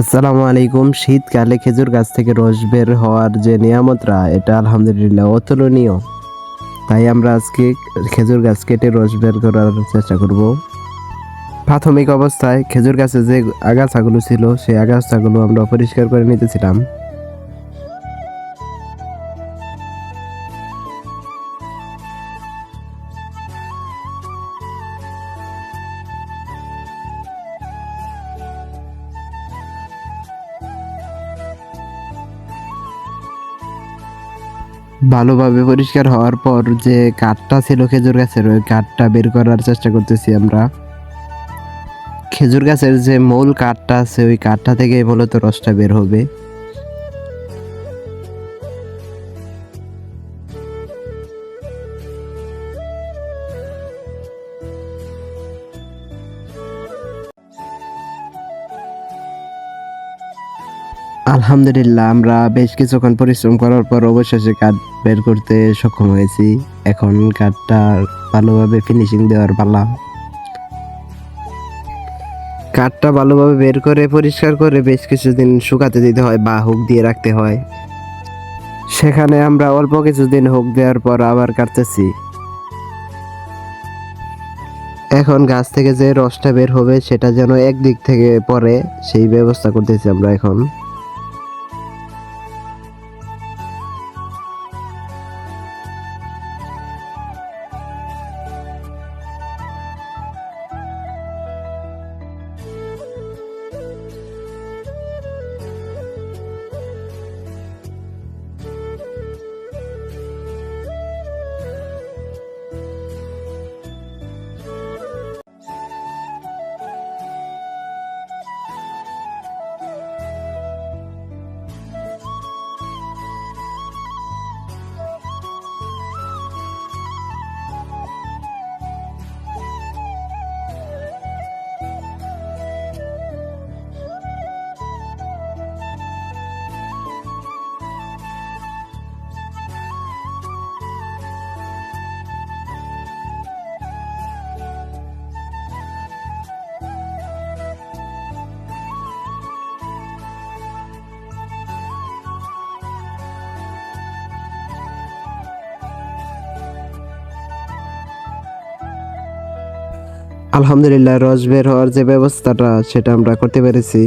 আসসালামু আলাইকুম। শীতকালে খেজুর গাছ থেকে রস বের হওয়ার যে নিয়ামতরা এটা আলহামদুলিল্লাহ অতুলনীয়। তাই আমরা আজকে খেজুর গাছ কেটে রস বের করার চেষ্টা করব। প্রাথমিক অবস্থায় খেজুর গাছে যে আগাছাগুলো ছিল, সেই আগাছাগুলো আমরা পরিষ্কার করে নিতেছিলাম। ভালোভাবে পরিষ্কার হওয়ার পর যে কাঠটা ছিল খেজুর গাছের, ওই কাঠটা বের করার চেষ্টা করতেছি আমরা। খেজুর গাছের যে মূল কাঠটা আছে, ওই কাঠটা থেকে মূলত রসটা বের হবে। আলহামদুলিল্লাহ, আমরা বেশ কিছুক্ষণ পরিশ্রম করার পর অবশেষে কাঠ বের করতে সক্ষম হয়েছি। এখন কাঠটা ভালোভাবে ফিনিশিং দেওয়ার পালা। কাঠটা ভালোভাবে বের করে, পরিষ্কার করে বেশ কিছুদিন শুকাতে দিতে হয় বা হুক দিয়ে রাখতে হয়। সেখানে আমরা অল্প কিছুদিন হুক দেওয়ার পর আবার কাটতেছি। এখন গাছ থেকে যে রসটা বের হবে, সেটা যেন একদিক থেকে পরে সেই ব্যবস্থা করতেছি আমরা এখন। আলহামদুলিল্লাহ রস বের হওয়ার যে ব্যবস্থাটা সেটা আমরা করতে পেরেছি।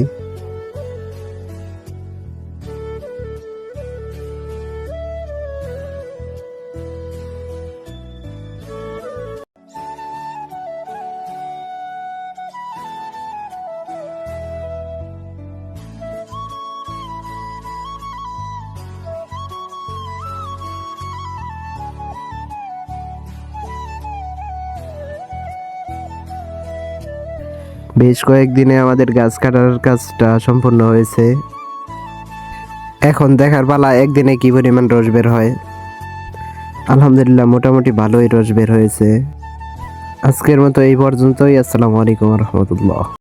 বেশ কয়েকদিনে আমাদের গাছ কাটার কাজটা সম্পূর্ণ হয়েছে। এখন দেখার পালা একদিনে কি পরিমাণ রস বের হয়? আলহামদুলিল্লাহ, মোটামুটি ভালোই রস বের হয়েছে। আজকের মতো এই পর্যন্তই। আসসালামু আলাইকুম রহমতুল্লাহ।